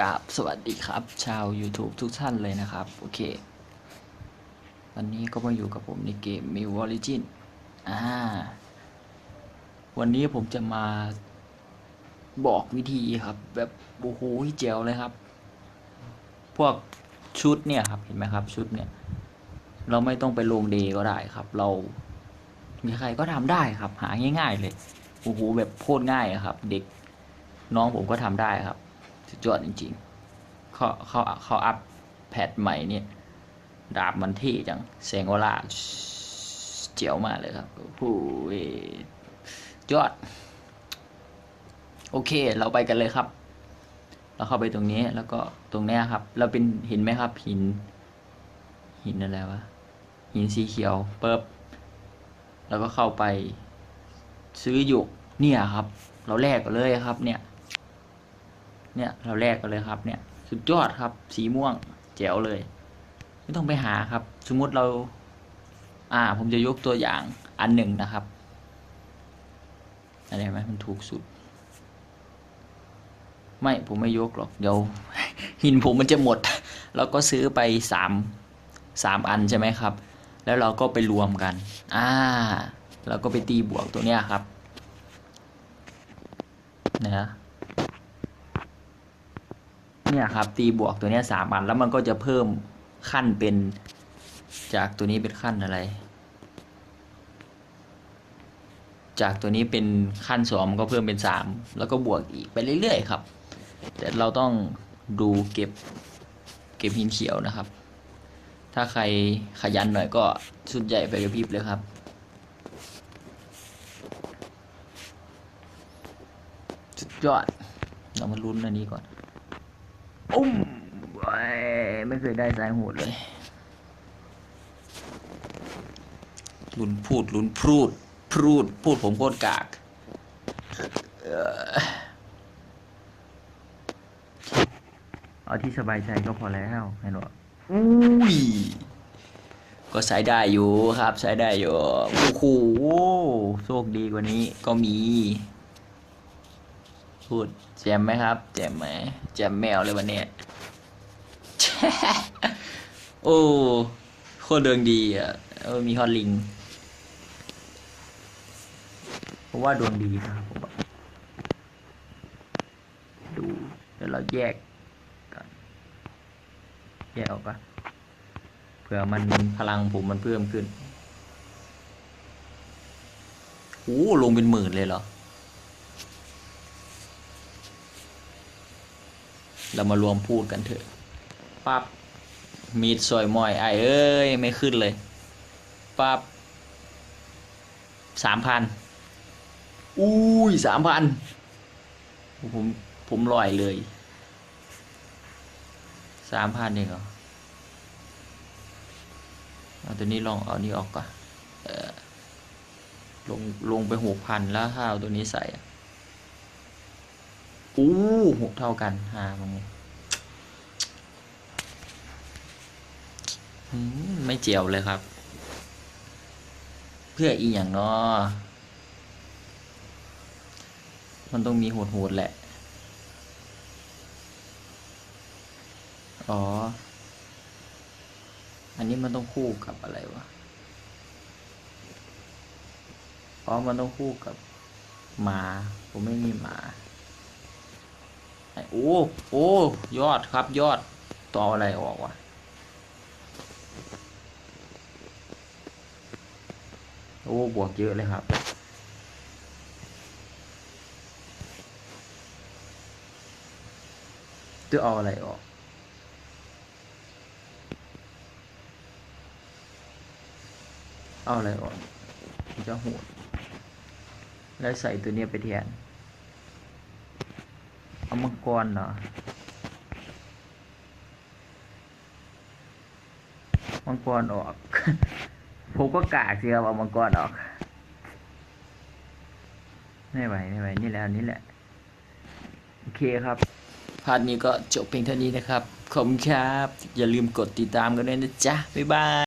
กราบสวัสดีครับ ชาว YouTube ทุกท่านเลยนะครับ โอเค วันนี้ก็มาอยู่กับผมในเกม m i w Origin อ่า วันนี้ผมจะมาบอกวิธีครับ แบบโอ้โหเจ๋วเลยครับ พวกชุดเนี่ยครับ เห็นไหมครับ ชุดเนี่ย เราไม่ต้องไปลงเดก็ได้ครับ เรา มีใครก็ทำได้ครับ หาง่าย ๆ เลย โอ้โหแบบโคตรง่ายครับ เด็กน้องผมก็ทำได้ครับ สุดยอดจริงๆเขาเขาเขาอัพแพทใหม่เนี่ยดาบมันเท่จังแสงวลาเจ๋วมากเลยครับโอ้โหยอด โอเค เราไปกันเลยครับ เราเข้าไปตรงนี้แล้วก็ตรงนี้ครับ เราเป็นเห็นไหมครับหิน หินอะไรวะหินสีเขียวเปิบแล้วก็เข้าไปซื้อหยกเนี่ยครับ เราแลกกันเลยครับเนี่ย เนี่ยเราแลกกันเลยครับเนี่ยสุดยอดครับ สีม่วงแจ๋วเลย ไม่ต้องไปหาครับ สมมุติเรา อ่า ผมจะยกตัวอย่างอันหนึ่งนะครับอะไรไหมมันถูกสุด ไม่ผมไม่ยกหรอกเดี๋ยวหินผมมันจะหมด เราก็ซื้อไปสามสามอันใช่ไหมครับ แล้วเราก็ไปรวมกัน อ่า เราก็ไปตีบวกตัวเนี้ยครับนะ เนี่ยครับตีบวกตัวเนี้ยสามอันแล้วมันก็จะเพิ่มขั้นเป็นจากตัวนี้เป็นขั้นอะไร จากตัวนี้เป็นขั้นสองมันก็เพิ่มเป็นสามแล้วก็บวกอีกไปเรื่อยๆครับ แต่เราต้องดูเก็บเก็บหินเขียวนะครับ ถ้าใครขยันหน่อยก็สุดใหญ่ไปกับพริบเลยครับสุดยอดเรามาลุ้นอันนี้ก่อน อุ้มเว้ยไม่เคยได้สายโหดเลยลุ้นพูดลุ้นพูดพูดพูดผมโคตรกากเอ่อเอาที่สบายใจก็พอแล้วเห็นหรออุ้ยก็ใช้ได้อยู่ครับ ใช้ได้อยู่โอ้โหโชคดีกว่านี้ก็มี พูดแจมไหมครับ แจมไหมแจมแมวเลยวันนี้โอ้โคตรเดิงดีอะเออมีฮอตลิงผมว่าดวงดีนะครับผมดูเดี๋ยวเราแยกกันแยกออกปะเผื่อมันพลังผมมันเพิ่มขึ้นโอ้ลงเป็นหมื่นเลยเหรอ เรามารวมพูดกันเถอะปับ๊บมีดสวยมอยไอเอ้ย ไม่ขึ้นเลยปับ๊บสามพันอุ้ยสามพันผมผมลอยเลยสามพันเองเหรอเอาตัวนี้ลองเอานี้ออกก่อนเออลงลงไปหกพันแล้วถ้าเอาตัวนี้ใส่ อู้หกเท่ากันหาตรงนี้ไม่เจียวเลยครับ เพื่ออีอย่างเนาะมันต้องมีโหดๆแหละ อ๋อ อันนี้มันต้องคู่กับอะไรวะ อ๋อ มันต้องคู่กับหมา ผมไม่มีหมา โอ้โอ้ยอดครับยอดต่ออะไรออกวะโอ้บวกเยอะเลยครับ จะเอาอะไรออกเอาอะไรออกจะโหดแล้วใส่ตัวเนี้ยไปแทน เอามังกรเหรอ มังกรออก ผมก็กากสิครับเอามังกรออก ไม่ไหวไม่ไหวนี่แหละนนี้แหละ โอเคครับ พาร์ทนี้ก็จบเพียงเท่านี้นะครับ ขอบคุณครับ อย่าลืมกดติดตามกันด้วยนะจ๊ะ บ๊ายบาย